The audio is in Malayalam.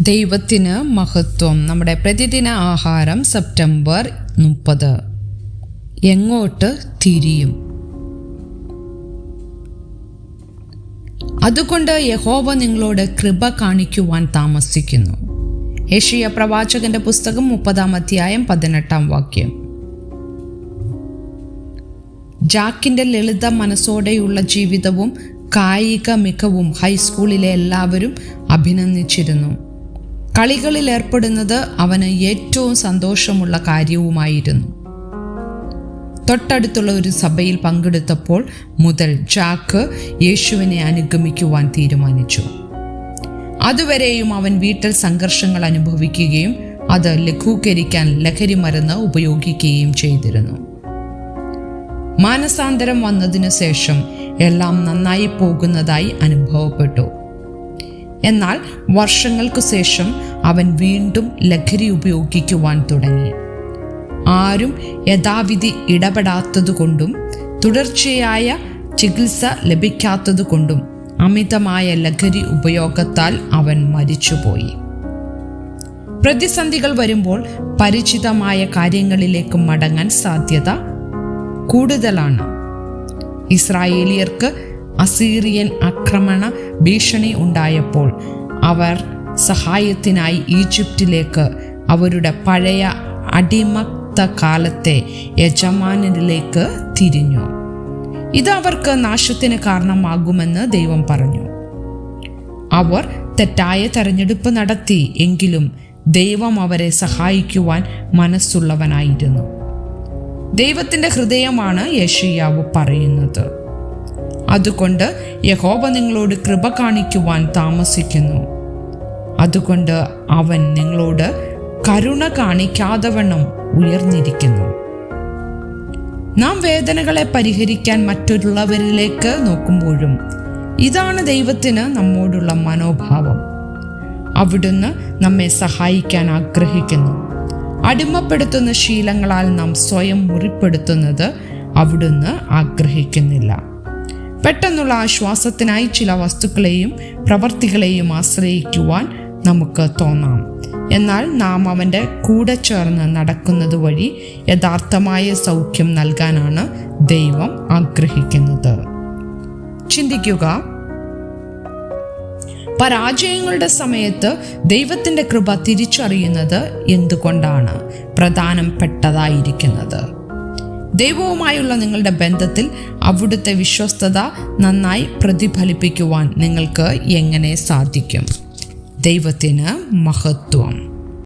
ദൈവത്തിന് മഹത്വം. നമ്മുടെ പ്രതിദിന ആഹാരം സെപ്റ്റംബർ മുപ്പത്. എങ്ങോട്ട് തിരിയും? അതുകൊണ്ട് യഹോവ നിങ്ങളോട് കൃപ കാണിക്കുവാൻ താമസിക്കുന്നു. യഷിയ പ്രവാചകന്റെ പുസ്തകം മുപ്പതാം അധ്യായം പതിനെട്ടാം വാക്യം. ജാക്കിന്റെ ലളിത മനസ്സോടെയുള്ള ജീവിതവും കായിക മികവും ഹൈസ്കൂളിലെ എല്ലാവരും അഭിനന്ദിച്ചിരുന്നു. കളികളിൽ ഏർപ്പെടുന്നത് അവന് ഏറ്റവും സന്തോഷമുള്ള കാര്യവുമായിരുന്നു. തൊട്ടടുത്തുള്ള ഒരു സഭയിൽ പങ്കെടുത്തപ്പോൾ മുതൽ ജാക്ക് യേശുവിനെ അനുഗമിക്കുവാൻ തീരുമാനിച്ചു. അതുവരെയും അവൻ വീട്ടിൽ സംഘർഷങ്ങൾ അനുഭവിക്കുകയും അത് ലഘൂകരിക്കാൻ ലഹരി മരുന്ന് ഉപയോഗിക്കുകയും ചെയ്തിരുന്നു. മാനസാന്തരം വന്നതിനു ശേഷം എല്ലാം നന്നായി പോകുന്നതായി അനുഭവപ്പെട്ടു. എന്നാൽ വർഷങ്ങൾക്കു ശേഷം അവൻ വീണ്ടും ലഹരി ഉപയോഗിക്കുവാൻ തുടങ്ങി. ആരും യഥാവിധി ഇടപെടാത്തതുകൊണ്ടും തുടർച്ചയായ ചികിത്സ ലഭിക്കാത്തതുകൊണ്ടും അമിതമായ ലഹരി ഉപയോഗത്താൽ അവൻ മരിച്ചുപോയി. പ്രതിസന്ധികൾ വരുമ്പോൾ പരിചിതമായ കാര്യങ്ങളിലേക്ക് മടങ്ങാൻ സാധ്യത കൂടുതലാണ്. ഇസ്രായേലിയർക്ക് അസീറിയൻ ആക്രമണ ഭീഷണി ഉണ്ടായപ്പോൾ അവർ സഹായത്തിനായി ഈജിപ്തിലേക്ക് അവരുടെ പഴയ അടിമത്ത കാലത്തെ യജമാനനിലേക്ക് തിരിഞ്ഞു. ഇത് അവർക്ക് നാശത്തിന് കാരണമാകുമെന്ന് ദൈവം പറഞ്ഞു. അവർ തെറ്റായ തെരഞ്ഞെടുപ്പ് നടത്തി എങ്കിലും ദൈവം അവരെ സഹായിക്കുവാൻ മനസ്സുള്ളവനായിരുന്നു. ദൈവത്തിന്റെ ഹൃദയമാണ് യേശയ്യാവ് പറയുന്നത്. അതുകൊണ്ട് യഹോബ നിങ്ങളോട് കൃപ കാണിക്കുവാൻ താമസിക്കുന്നു. അതുകൊണ്ട് അവൻ നിങ്ങളോട് കരുണ കാണിക്കാതെ വണ്ണം ഉയർന്നിരിക്കുന്നു. നാം വേദനകളെ പരിഹരിക്കാൻ മറ്റുള്ളവരിലേക്ക് നോക്കുമ്പോഴും ഇതാണ് ദൈവത്തിന് നമ്മോടുള്ള മനോഭാവം. അവിടുന്ന് നമ്മെ സഹായിക്കാൻ ആഗ്രഹിക്കുന്നു. അടിമപ്പെടുത്തുന്ന ശീലങ്ങളാൽ നാം സ്വയം മുറിപ്പെടുത്തുന്നത് അവിടുന്ന് ആഗ്രഹിക്കുന്നില്ല. പെട്ടെന്നുള്ള ആശ്വാസത്തിനായി ചില വസ്തുക്കളെയും പ്രവർത്തികളെയും ആശ്രയിക്കുവാൻ നമുക്ക് തോന്നാം. എന്നാൽ നാം അവന്റെ കൂടെ ചേർന്ന് നടക്കുന്നത് വഴി യഥാർത്ഥമായ സൗഖ്യം നൽകാനാണ് ദൈവം ആഗ്രഹിക്കുന്നത്. ചിന്തിക്കുക. പരാജയങ്ങളുടെ സമയത്ത് ദൈവത്തിന്റെ കൃപ തിരിച്ചറിയുന്നത് എന്തുകൊണ്ടാണ് പ്രധാനപ്പെട്ടതായിരിക്കുന്നത്? ദൈവവുമായുള്ള നിങ്ങളുടെ ബന്ധത്തിൽ അവിടുത്തെ വിശ്വസ്തത നന്നായി പ്രതിഫലിപ്പിക്കുവാൻ നിങ്ങൾക്ക് എങ്ങനെ സാധിക്കും? ദൈവത്തിന് മഹത്വം.